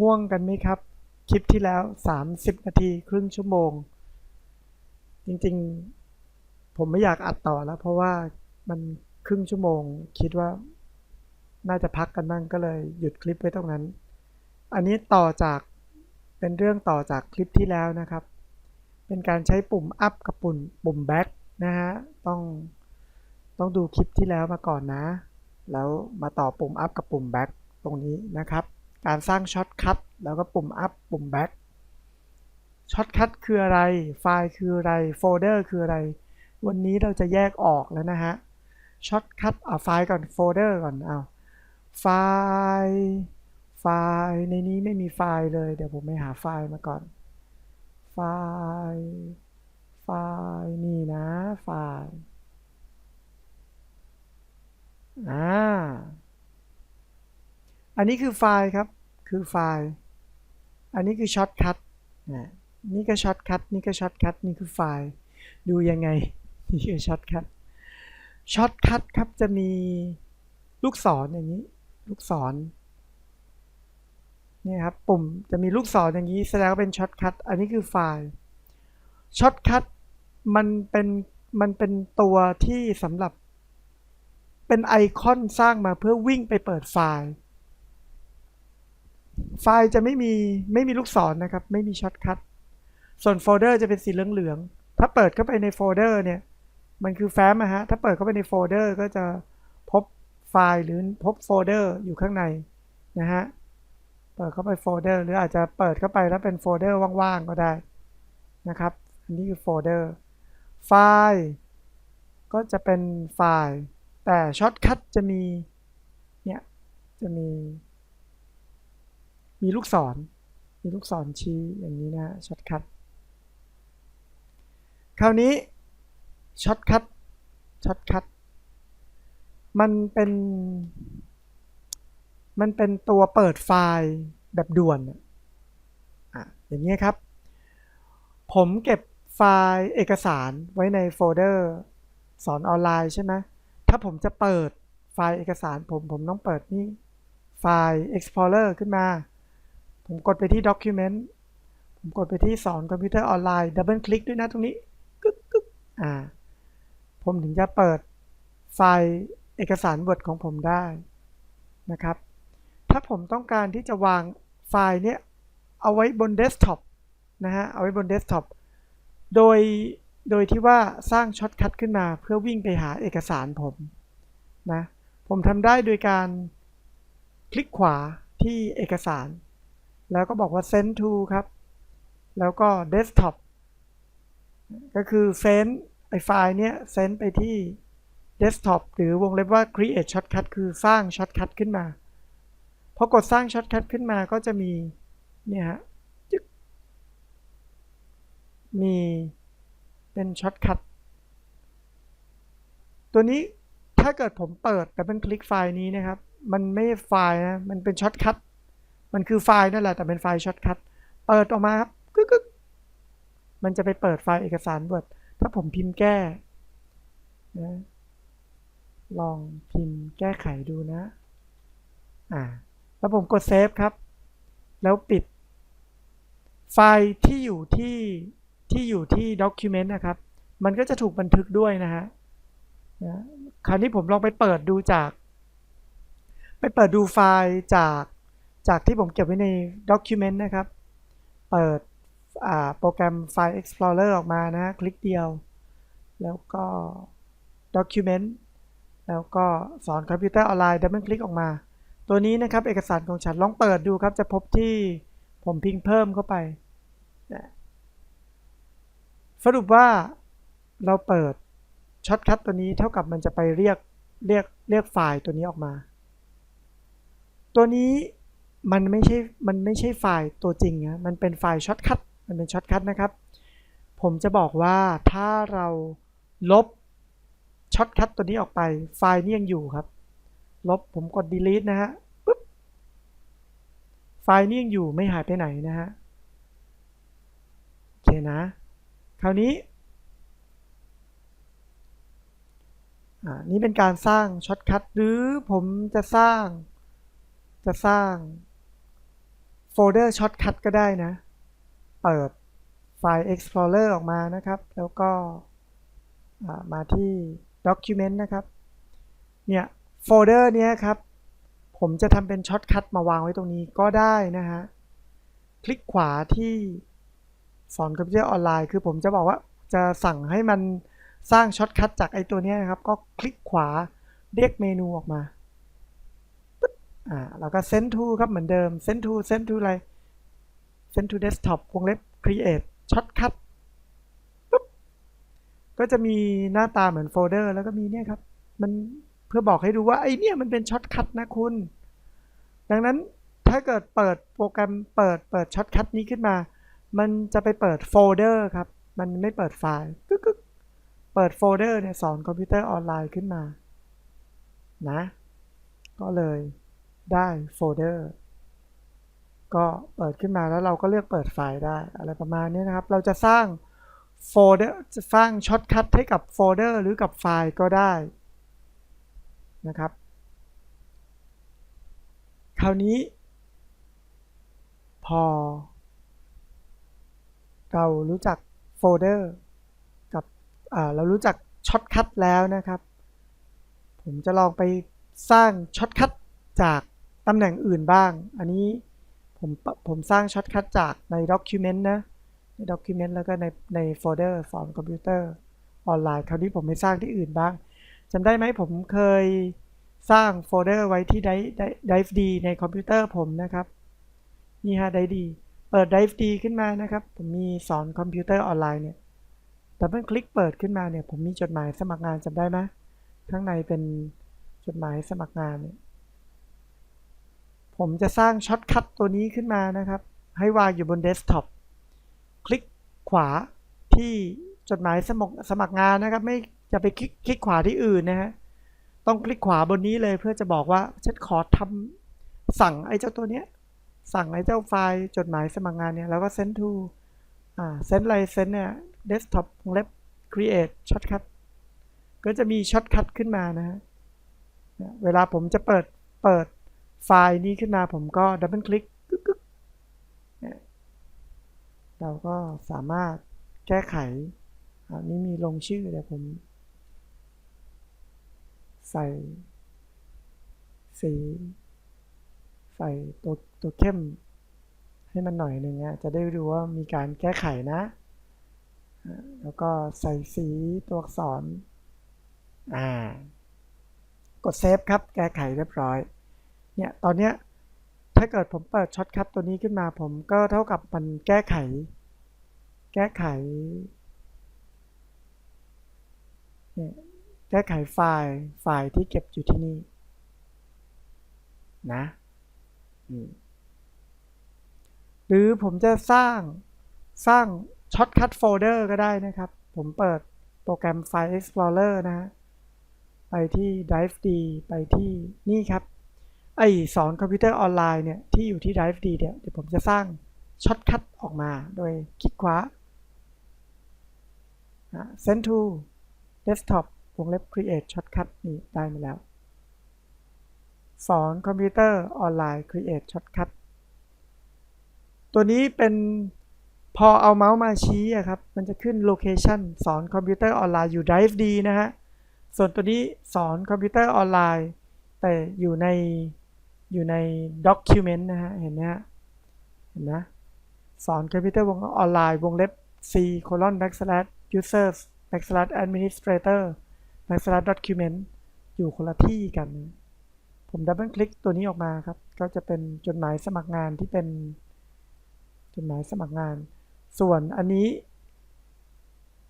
ง่วงกันไหมครับ คลิปที่แล้ว 30 นาทีครึ่งชั่วโมง จริงๆ ผมไม่อยากอัดต่อแล้ว เพราะว่ามันครึ่งชั่วโมง คิดว่าน่าจะพักกันบ้างก็เลยหยุดคลิปไว้ตรงนั้น อันนี้ต่อจากเป็นเรื่องต่อจากคลิปที่แล้วนะครับ เป็นการใช้ปุ่ม up กับปุ่มปุ่ม back นะฮะ ต้องต้องดูคลิปที่แล้วมาก่อนนะ แล้วมาต่อปุ่ม up กับปุ่ม back ตรงนี้นะครับ การสร้างช็อตคัทแล้วก็ปุ่ม up ปุ่ม back ช็อตคัทคืออะไร ไฟล์คืออะไร โฟลเดอร์คืออะไร วันนี้เราจะแยกออกแล้วนะฮะ ช็อตคัทเอาไฟล์ก่อน โฟลเดอร์ก่อน เอา ไฟล์ ไฟล์ ในนี้ไม่มีไฟล์เลย เดี๋ยวผมไปหาไฟล์มาก่อน ไฟล์ ไฟล์ นี่นะ ไฟล์ อ่า อันนี้คือไฟล์ครับ คือไฟล์ อันนี้คือช็อตคัทนี่ก็ช็อตคัทนี่ก็ช็อตคัทนี่คือไฟล์ ดูยังไง นี่คือช็อตคัท ช็อตคัทครับจะมีลูกศรอย่างนี้ ลูกศรนี่ครับ ปุ่มจะมีลูกศรอย่างนี้ แสดงว่าเป็นช็อตคัท อันนี้คือไฟล์ ช็อตคัทมันเป็นมันเป็นตัวที่สำหรับเป็นไอคอนสร้างมาเพื่อวิ่งไปเปิดไฟล์ ไฟล์จะไม่มีไม่มีลูกศรนะครับ ไม่มีช็อตคัทส่วนโฟลเดอร์จะเป็นสีเหลืองๆถ้าเปิดเข้าไปในโฟลเดอร์เนี่ยมันคือแฟ้มอะฮะถ้าเปิดเข้าไปในโฟลเดอร์ก็จะพบไฟล์หรือพบโฟลเดอร์อยู่ข้างในนะฮะเปิดเข้าไปโฟลเดอร์หรืออาจจะเปิดเข้าไปแล้วเป็นโฟลเดอร์ว่างๆก็ได้นะครับอันนี้คือโฟลเดอร์ไฟล์ก็จะเป็นไฟล์ แต่ช็อตคัทจะมีเนี่ยจะมี มีลูกศร มีลูกศรชี้อย่างนี้นะช็อตคัทคราวนี้ช็อตคัทช็อตคัทมันเป็น มันเป็นตัวเปิดไฟล์แบบด่วนอะอะอย่างนี้ครับ ผมเก็บไฟล์เอกสารไว้ในโฟลเดอร์สอนออนไลน์ใช่ไหมถ้าผมจะเปิดไฟล์เอกสารผมผมต้องเปิดนี่ไฟล์ Explorer ขึ้นมา ผมกดไปที่ Document ผมกดไปที่สอนคอมพิวเตอร์ออนไลน์ดับเบิลคลิกด้วยนะตรงนี้กึ๊กกึ๊กอ่า ผมถึงจะเปิดไฟล์เอกสาร Word ของผมได้นะครับ ถ้าผมต้องการที่จะวางไฟล์เนี้ยเอาไว้บนเดสก์ท็อปนะฮะ เอาไว้บนเดสก์ท็อป โดย โดยที่ว่าสร้างช็อตคัทขึ้นมาเพื่อวิ่งไปหาเอกสารผมนะ ผมทำได้โดยการคลิกขวาที่เอกสาร แล้วก็บอกว่า send to ครับ แล้วก็ desktop ก็คือ send ไอไฟล์เนี้ย send ไปที่ desktop หรือวงเล็บว่า create shortcut คือสร้าง shortcut ขึ้นมา พอกดสร้าง shortcut ขึ้นมาก็จะมี เนี่ยฮะมีเป็น shortcut ตัวนี้ถ้าเกิดผมเปิดดับเบิลคลิกไฟล์นี้นะครับ มันไม่ไฟล์นะ มันเป็นช็อตคัท มันคือไฟล์นั่นแหละแต่เป็นไฟล์ช็อตคัทเปิดออกมาครับกึกกึกมันจะไปเปิดไฟล์เอกสาร Word ถ้าผมพิมพ์แก้นะลองพิมพ์แก้ไขดูนะ อ่า แล้วผมกดเซฟครับ แล้วปิด ไฟล์ที่อยู่ที่ที่อยู่ที่ Document นะครับ มันก็จะถูกบันทึกด้วยนะฮะนะคราวนี้ผมลองไปเปิดดูจาก ไปเปิดดูไฟล์จาก จากที่ผมเก็บไว้ใน Document นะครับ เปิดโปรแกรมไฟล์ Explorer ออกมานะ คลิกเดียว แล้วก็ Document แล้วก็สอนคอมพิวเตอร์ออนไลน์ดับเบิลคลิกออกมา ตัวนี้นะครับเอกสารของฉันลองเปิดดูครับ จะพบที่ผมพิมพ์เพิ่มเข้าไปนะสรุปว่าเราเปิดช็อตคัทตัวนี้เท่ากับมันจะไปเรียกเรียกเรียกไฟล์ตัวนี้ออกมา ตัวนี้ มันไม่ใช่มันไม่ใช่ไฟล์ตัวจริงนะมันเป็นไฟล์ช็อตคัทมันเป็นช็อตคัทนะครับ ผมจะบอกว่าถ้าเราลบช็อตคัทตัวนี้ออกไปไฟล์นี้ยังอยู่ครับ ลบผมกด delete นะฮะปุ๊บไฟล์นี้ยังอยู่ไม่หายไปไหนนะฮะโอเคนะ คราวนี้อ่านี่เป็นการสร้างช็อตคัทหรือผมจะสร้างจะสร้าง โฟลเดอร์ช็อตคัทก็ได้นะ เปิดไฟล์ Explorer ออกมานะครับ แล้วก็มาที่ Document นะครับ เนี่ยโฟลเดอร์เนี้ยครับ ผมจะทำเป็นช็อตคัทมาวางไว้ตรงนี้ก็ได้นะฮะ คลิกขวาที่สอนคอมพิวเตอร์ออนไลน์ คือผมจะบอกว่าจะสั่งให้มันสร้างช็อตคัทจากไอ้ตัวเนี้ยนะครับ ก็คลิกขวาเรียกเมนูออกมา อ่าแล้วก็ send to ครับเหมือนเดิม send to send to อะไร send to desktop วงเล็บ create shortcut ปุ๊บก็จะมีหน้าตาเหมือนโฟลเดอร์แล้วก็มีเนี่ยครับ มันเพื่อบอกให้ดูว่าไอเนี่ยมันเป็นช็อตคัทนะคุณ ดังนั้นถ้าเกิดเปิดโปรแกรมเปิดเปิดช็อตคัทนี้ขึ้นมา มันจะไปเปิดโฟลเดอร์ครับ มันไม่เปิดไฟล์กึกกึกเปิดโฟลเดอร์เนี่ยสอนคอมพิวเตอร์ออนไลน์ขึ้นมา นะ ก็เลย ได้โฟลเดอร์ก็เปิดขึ้นมาแล้วเราก็เลือกเปิดไฟล์ได้อะไรประมาณนี้นะครับ เราจะสร้างโฟลเดอร์จะสร้างช็อตคัทให้กับโฟลเดอร์หรือกับไฟล์ก็ได้นะครับ คราวนี้ พอ เรารู้จักโฟลเดอร์กับอ่าเรารู้จักช็อตคัทแล้วนะครับ ผมจะลองไปสร้างช็อตคัทจาก ตำแหน่งอื่นบ้าง อันนี้ผมผมสร้างช็อตคัทจากใน Document นะ ใน Document แล้วก็ในในโฟลเดอร์สอนคอมพิวเตอร์ออนไลน์ คราวนี้ผมไปสร้างที่อื่นบ้างจำได้ไหมผมเคยสร้างโฟลเดอร์ไว้ที่ Drive D ในคอมพิวเตอร์ผมนะครับ นี่ฮะ Drive D เปิด Drive D ขึ้นมานะครับ ผมมีสอนคอมพิวเตอร์ออนไลน์เนี่ยแต่เมื่อคลิกเปิดขึ้นมาเนี่ย ผมมีจดหมายสมัครงานจำได้ไหมข้างในเป็นจดหมายสมัครงานเนี่ย ผมจะสร้างช็อตคัทตัวนี้ขึ้นมานะครับ ให้วางอยู่บนเดสก์ท็อปคลิกขวาที่จดหมายสมัครสมัครงานนะครับ ไม่จะไปคลิกคลิกขวาที่อื่นนะฮะต้องคลิกขวาบนนี้เลยเพื่อจะบอกว่าฉันขอทำสั่งไอ้เจ้าตัวเนี้ยสั่งไอ้เจ้าไฟล์จดหมายสมัครงานเนี่ยแล้วก็ send to อ่า send อะไร send เนี่ย desktop วงเล็บ create shortcut ก็จะมีช็อตคัทขึ้นมานะฮะเวลาผมจะเปิดเปิด ไฟล์นี้ขึ้นมาผมก็ดับเบิลคลิกกึกกึกเนี่ยเราก็สามารถแก้ไขอันนี้มีลงชื่อเดี๋ยวผม ใส่สี ใส่ตัวตัวเข้ม ให้มันหน่อยหนึ่งอะจะได้ดูว่ามีการแก้ไขนะ แล้วก็ใส่สีตัวอักษร อ่า กดเซฟครับ แก้ไขเรียบร้อย เนี่ยตอนเนี้ยถ้าเกิดผมเปิดช็อตคัทตัวนี้ขึ้นมาผมก็เท่ากับมันแก้ไข แก้ไขเนี่ยแก้ไขไฟล์ไฟล์ที่เก็บอยู่ที่นี่นะหรือผมจะสร้างสร้างช็อตคัทโฟลเดอร์ก็ได้นะครับ ผมเปิดโปรแกรมไฟล์ Explorer นะฮะไปที่ Drive D ไปที่นี่ครับ ไอสอนคอมพิวเตอร์ออนไลน์เนี่ยที่อยู่ที่ Drive D เนี่ยเดี๋ยวผมจะสร้างช็อตคัทออกมาโดยคลิกขวา Send to Desktop วงเล็บ Create Shortcut นี่ได้มาแล้ว สอนคอมพิวเตอร์ออนไลน์ Create Shortcut ตัวนี้เป็นพอเอาเมาส์มาชี้อะครับ มันจะขึ้น Location สอนคอมพิวเตอร์ออนไลน์อยู่ Drive D นะฮะ ส่วนตัวนี้สอนคอมพิวเตอร์ออนไลน์ แต่อยู่ใน อยู่ใน Document นะฮะ เห็นไหมฮะเห็นนะสอนคอมพิวเตอร์วงออนไลน์วงเล็บ c colon backslash users backslash administrator backslash document อยู่คนละที่กัน ผมดับเบิลคลิกตัวนี้ออกมาครับ ก็จะเป็นจดหมายสมัครงานที่เป็นจดหมายสมัครงาน ส่วนอันนี้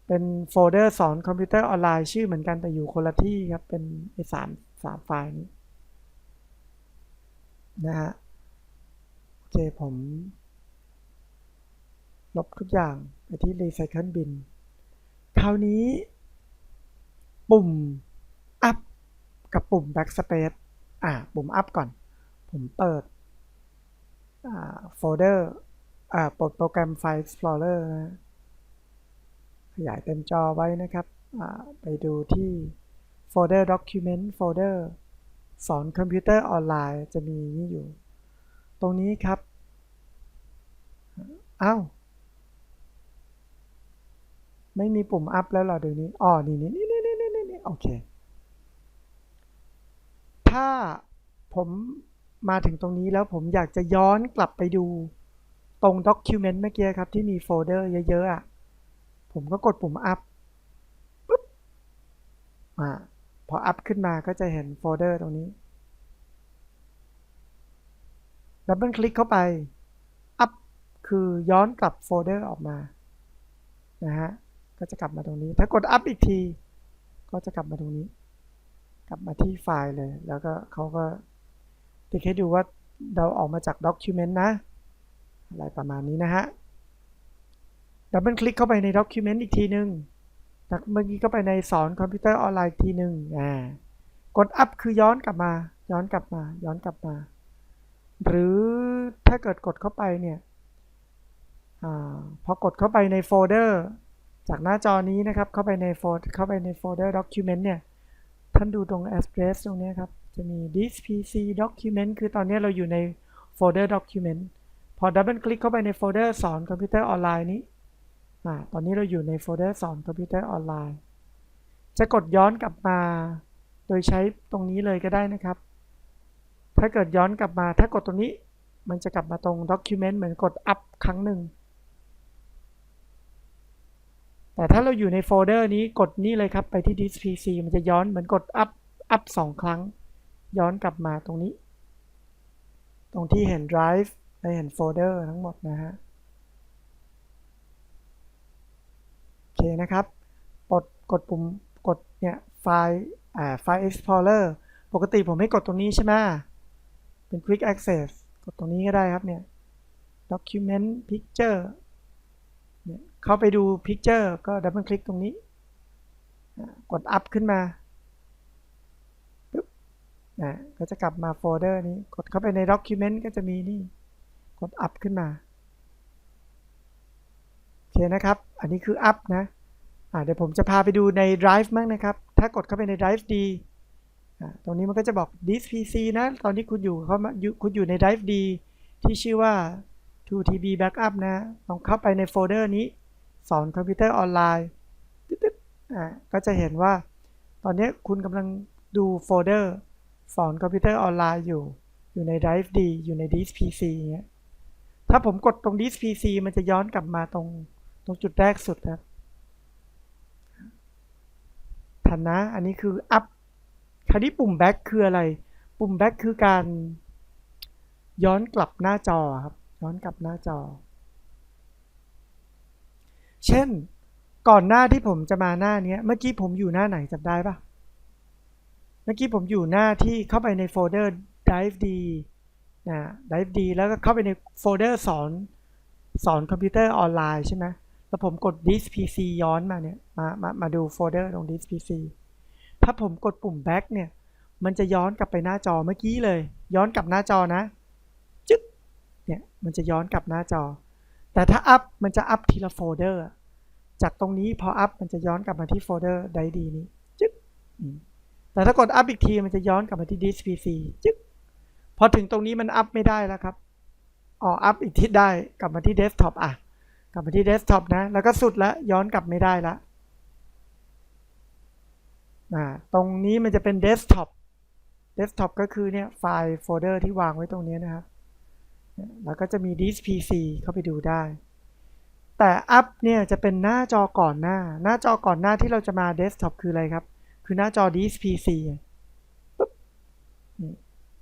เป็นโฟลเดอร์สอนคอมพิวเตอร์ออนไลน์ชื่อเหมือนกันแต่อยู่คนละที่ครับ เป็นไอ้สามสามไฟล์นี้ นะฮะโอเคผมลบทุกอย่างไปที่ Recycle Bin คราวนี้ ปุ่ม Up กับปุ่ม Backspace อ่าปุ่ม Up ก่อน ผมเปิดอ่าโฟลเดอร์อ่าปลดโปรแกรมไฟล์ Explorer นะขยายเต็มจอไว้นะครับ ไปดูที่โฟลเดอร์ Document โฟลเดอร์ สอนคอมพิวเตอร์ออนไลน์จะมีนี่อยู่ ตรงนี้ครับอ้าวไม่มีปุ่มอัพแล้วหรอเดี๋ยวนี้อ๋อนี่นี่นี่นี่นี่นี่นี่โอเค ถ้าผมมาถึงตรงนี้แล้วผมอยากจะย้อนกลับไปดูตรง Document เมื่อกี้ครับ ที่มีโฟลเดอร์เยอะๆอะ ผมก็กดปุ่มอัพปุ๊บอ่า ออัพขึ้นมาก็จะเห็นโฟลเดอร์ตรงนี้ ดับเบิลคลิกเข้าไป อัพคือย้อนกลับโฟลเดอร์ออกมา นะฮะ ก็จะกลับมาตรงนี้ ถ้ากดอัพอีกที ก็จะกลับมาตรงนี้ กลับมาที่ไฟล์เลย แล้วก็เขาก็ติ๊กให้ดูว่าเราออกมาจาก Document นต์นะ อะไรประมาณนี้นะฮะ ดับเบิลคลิกเข้าไปใน Document อีกทีหนึ่ง เมื่อกี้ก็ไปในสอนคอมพิวเตอร์ออนไลน์ทีหนึ่งอ่ากดอัพคือย้อนกลับมา ย้อนกลับมา ย้อนกลับมา หรือถ้าเกิดกดเข้าไปเนี่ยอพอกดเข้าไปในโฟลเดอร์จากหน้าจอนี้นะครับ เข้าไปในโฟลเข้าไปในโฟลเดอร์ document เนี่ย ท่านดูตรง address ตรงนี้ครับ จะมี this pc document คือตอนนี้เราอยู่ในโฟลเดอร์ document พอดับเบิลคลิกเข้าไปในโฟลเดอร์สอนคอมพิวเตอร์ออนไลน์นี้ ตอนนี้เราอยู่ในโฟลเดอร์สอนคอมพิวเตอร์ออนไลน์ จะกดย้อนกลับมา โดยใช้ตรงนี้เลยก็ได้นะครับ ถ้าเกิดย้อนกลับมา ถ้ากดตรงนี้ มันจะกลับมาตรง document เหมือนกด up ครั้งหนึ่ง แต่ถ้าเราอยู่ในโฟลเดอร์นี้กดนี่เลยครับ ไปที่ disk pc มันจะย้อนเหมือนกด up up สองครั้ง ย้อนกลับมาตรงนี้ ตรงที่เห็น drive และเห็นโฟลเดอร์ทั้งหมดนะฮะ โอ เคนะครับกดกดปุ่มกดเนี่ยไฟล์อ่าไฟล์ explorer ปกติผมให้กดตรงนี้ใช่ไหมเป็น quick access กดตรงนี้ก็ได้ครับเนี่ย document picture เนี่ยเข้าไปดู picture ก็ดับเบิลคลิกตรงนี้ กด up ขึ้นมาปึ๊บอ่าก็จะกลับมาโฟลเดอร์นี้ กดเข้าไปใน document ก็จะมีนี่ กด up ขึ้นมา เคนะครับ อันนี้คือ up นะเดี๋ยวผมจะพาไปดูใน drive มั่งนะครับ ถ้ากดเข้าไปใน drive D ตรงนี้มันก็จะบอก this PC นะ ตอนนี้คุณอยู่เขาคุณอยู่ใน drive D ที่ชื่อว่า 2TB backup นะ ลองเข้าไปในโฟลเดอร์นี้ สอนคอมพิวเตอร์ออนไลน์ตึ๊ดๆอ่าก็จะเห็นว่า ตอนนี้คุณกำลังดูโฟลเดอร์สอนคอมพิวเตอร์ออนไลน์อยู่ อยู่ใน drive D อยู่ใน this PC เงี้ย ถ้าผมกดตรง this PC มันจะย้อนกลับมาตรง ตรงจุดแรกสุดครับทันนะอันนี้คือ up คราวนี้ปุ่ม back คืออะไร ปุ่ม back คือการย้อนกลับหน้าจอครับ ย้อนกลับหน้าจอ เช่น ก่อนหน้าที่ผมจะมาหน้านี้เมื่อกี้ผมอยู่หน้าไหนจำได้ปะเมื่อกี้ผมอยู่หน้าที่เข้าไปในโฟลเดอร์ drive d นะ drive d แล้วก็เข้าไปในโฟลเดอร์สอนสอนคอมพิวเตอร์ออนไลน์ใช่ไหม แล้วผมกด disk pc ย้อนมาเนี่ยมามามาดูโฟลเดอร์ตรง disk pc ถ้าผมกดปุ่ม back เนี่ย มันจะย้อนกลับไปหน้าจอเมื่อกี้เลย ย้อนกลับหน้าจอนะจึ๊กเนี่ยมันจะย้อนกลับหน้าจอ แต่ถ้า up มันจะ up ทีละโฟลเดอร์จากตรงนี้พอ up มันจะย้อนกลับมาที่โฟลเดอร์ไดดีนี้จึ๊กแต่ถ้ากด up อีกทีมันจะย้อนกลับมาที่ disk pc จึ๊กพอถึงตรงนี้มัน up ไม่ได้แล้วครับอ๋อ up อีกทิศได้กลับมาที่ desktop อะ กลับมาที่ desktop นะ แล้วก็สุดล้วย้อนกลับไม่ได้ละตรงนี้มันจะเป็น desktop desktop ก็คือเนี่ยไฟล์โฟลเดอร์ที่วางไว้ตรงนี้นะครับแล้วก็จะมี disk pc เข้าไปดูได้ แต่ up เนี่ยจะเป็นหน้าจอก่อนหน้า หน้าจอก่อนหน้าที่เราจะมา desktop คืออะไรครับ คือหน้าจอ disk pc ปุ๊บ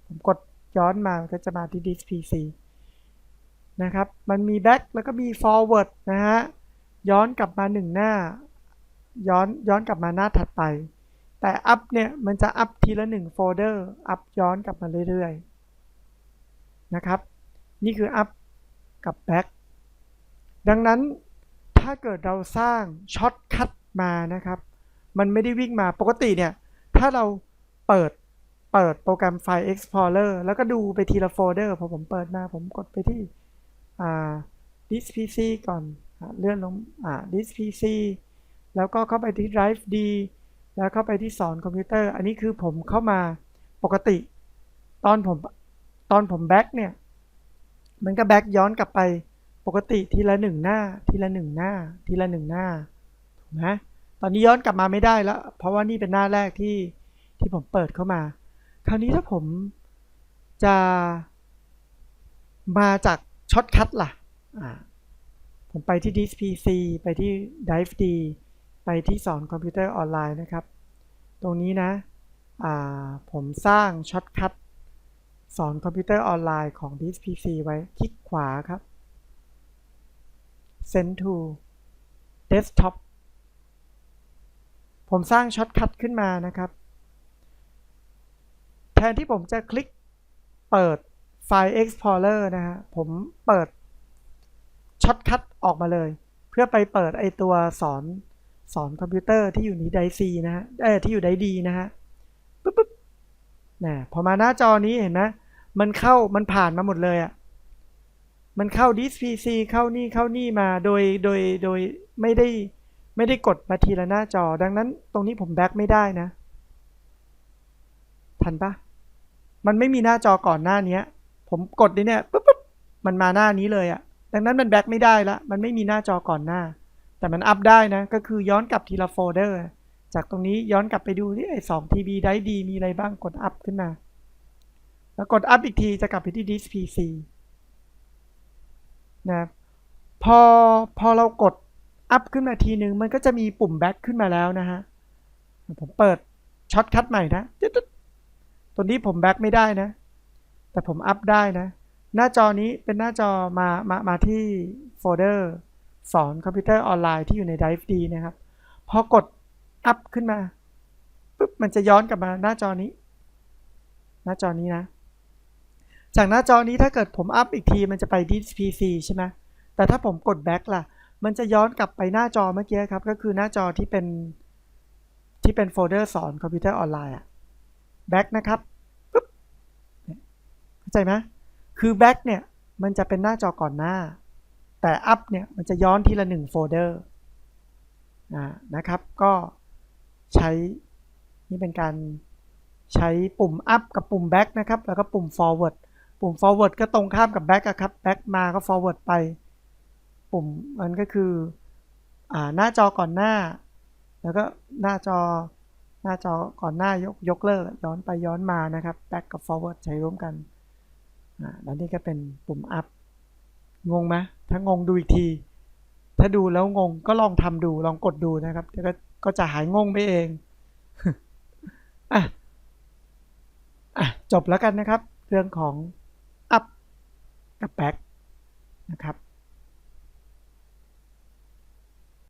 ผมกดย้อนมาก็จะมาที่ disk pc นะครับ มันมี back แล้วก็มี forward นะฮะ ย้อนกลับมาหนึ่งหน้า ย้อนย้อนกลับมาหน้าถัดไป แต่ up เนี่ย มันจะ up ทีละหนึ่งโฟลเดอร์ up ย้อนกลับมาเรื่อยๆ นะครับ นี่คือ up กับ back ดังนั้นถ้าเกิดเราสร้างช็อตคัทมานะครับ มันไม่ได้วิ่งมาปกติเนี่ย ถ้าเราเปิดเปิดโปรแกรมไฟล์ Explorer แล้วก็ดูไปทีละโฟลเดอร์พอผมเปิดมาผมกดไปที่ disk pc ก่อนอเลื่อนลงอ่า disk pc แล้วก็เข้าไปที่ drive d แล้วเข้าไปที่สอนคอมพิวเตอร์ อันนี้คือผมเข้ามาปกติ ตอนผมตอนผมแบ็กเนี่ย มันก็แบ็กย้อนกลับไปปกติทีละหนึ่งหน้า ทีละหนึ่งหน้า ทีละหนึ่งหน้าถูกไหมตอนนี้ย้อนกลับมาไม่ได้แล้ว เพราะว่านี่เป็นหน้าแรกที่ที่ผมเปิดเข้ามา คราวนี้ถ้าผมจะมาจาก ช็อตคัทล่ะผมไปที่ DSPC ไปที่ Dive D ไปที่สอนคอมพิวเตอร์ออนไลน์นะครับ ตรงนี้นะผมสร้างช็อตคัทสอนคอมพิวเตอร์ออนไลน์ของ DSPC ไว้คลิกขวาครับ Send to Desktop ผมสร้างช็อตคัทขึ้นมานะครับ แทนที่ผมจะคลิกเปิด ไฟล์ Explorer นะฮะ ผมเปิดช็อตคัทออกมาเลย เพื่อไปเปิดไอตัวสอนสอนคอมพิวเตอร์ที่อยู่ในไดซีนะฮะเออที่อยู่ไดดีนะฮะปุ๊บปุ๊บนะพอมาหน้าจอนี้เห็นไหมมันเข้ามันผ่านมาหมดเลยอะ่ะมันเข้าดิสพีซีเข้านี่เข้านี่มาโดยโดยโดยไม่ได้ไม่ได้กดมาทีละหน้าจอ ดังนั้นตรงนี้ผมแบ็กไม่ได้นะ ทันปะมันไม่มีหน้าจอก่อนหน้านี้ ผมกดนี่เนี่ยปุ๊บปุ๊บมันมาหน้านี้เลยอะ่ะดังนั้นมันแบ็กไม่ได้ละ มันไม่มีหน้าจอก่อนหน้า แต่มันอัพได้นะ ก็คือย้อนกลับทีละโฟลเดอร์ จากตรงนี้ย้อนกลับไปดูที่ไอ้สองทีบีได้ดีมีอะไรบ้างกดอัพขึ้นมา แล้วกดอัพอีกทีจะกลับไปที่ดิสพีซีนะพอพอเรากดอัพขึ้นมาทีนึง มันก็จะมีปุ่มแบ็กขึ้นมาแล้วนะฮะ ผมเปิดช็อตคัทใหม่นะตัวนี้ผมแบ็กไม่ได้นะ แต่ผมอัพได้นะ หน้าจอนี้เป็นหน้าจอมามามาที่โฟลเดอร์สอนคอมพิวเตอร์ออนไลน์ที่อยู่ใน Drive D นะครับ พอกดอัพขึ้นมาปุ๊บมันจะย้อนกลับมาหน้าจอนี้ หน้าจอนี้นะ จากหน้าจอนี้ถ้าเกิดผมอัพอีกทีมันจะไปที่ PC ใช่ไหมแต่ถ้าผมกด back ล่ะ มันจะย้อนกลับไปหน้าจอเมื่อกี้ครับ ก็คือหน้าจอที่เป็นที่เป็นโฟลเดอร์สอนคอมพิวเตอร์ออนไลน์อะ back นะครับ ใจไหมคือ back เนี่ยมันจะเป็นหน้าจอก่อนหน้า แต่ up เนี่ยมันจะย้อนทีละหนึ่งโฟลเดอร์นะครับก็ใช้นี่เป็นการใช้ปุ่ม up กับปุ่ม back นะครับ แล้วก็ปุ่ม forward ปุ่ม forward ก็ตรงข้ามกับ back อะครับ back มาก็ forward ไป ปุ่มมันก็คืออหน้าจอก่อนหน้า แล้วก็หน้าจอหน้าจอก่อนหน้ายกยกเลิกย้อนไปย้อนมานะครับ back กับ forward ใช้ร่วมกัน แล้วนี่ก็เป็นปุ่มอัพ งงไหมถ้างงดูอีกที ถ้าดูแล้วงงก็ลองทำดูลองกดดูนะครับก็ก็จะหายงงไปเองอะอะจบแล้วกันนะครับ เรื่องของอัพกับแบ็กนะครับ